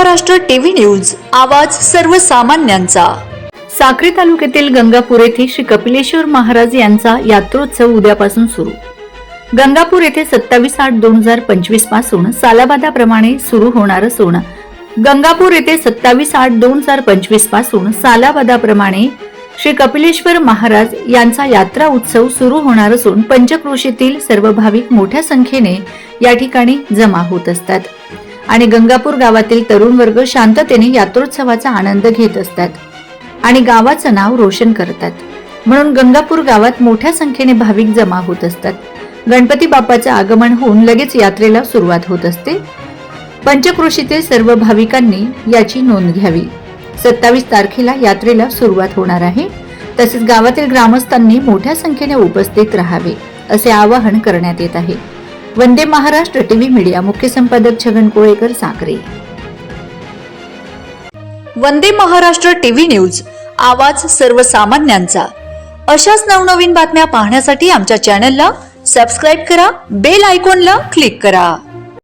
Maharashtra TV news आवाज सर्वसामान्यांचा. साक्री तालुक्यातील गंगापूर येथे श्री कपिलेश्वर महाराज यांचा यात्रोत्सव उद्यापासून सुरू. गंगापूर येथे सत्तावीस आठ दोन हजार पंचवीसपासून सालाबादाप्रमाणे सुरू होणार असून गंगापूर येथे सत्तावीस आठ दोन हजार पंचवीसपासून सालाबादाप्रमाणे श्री कपिलेश्वर महाराज यांचा यात्रा उत्सव सुरू होणार असून पंचक्रोशीतील सर्व भाविक मोठ्या संख्येने या ठिकाणी जमा होत असतात. आणि गंगापूर गावातील तरुण वर्ग शांततेने यात्रोत्सवाचा आनंद घेत असतात आणि गावाचं नाव रोशन करतात. म्हणून गंगापूर गावात मोठ्या संख्येने भाविक जमा होत असतात. गणपती बाप्पाचं आगमन होऊन लगेच यात्रेला सुरुवात होत असते. पंचक्रोशीतील सर्व भाविकांनी याची नोंद घ्यावी. सत्तावीस तारखेला यात्रेला सुरुवात होणार आहे. तसेच गावातील ग्रामस्थांनी मोठ्या संख्येने उपस्थित राहावे असे आवाहन करण्यात येत आहे. वंदे महाराष्ट्र टीव्ही मीडिया मुख्य संपादक छगन कोळेकर साखरे वंदे महाराष्ट्र टीव्ही न्यूज आवाज सर्वसामान्यांचा. अशाच नवनवीन बातम्या पाहण्यासाठी आमच्या चॅनलला सबस्क्राईब करा बेल आयकॉनला क्लिक करा.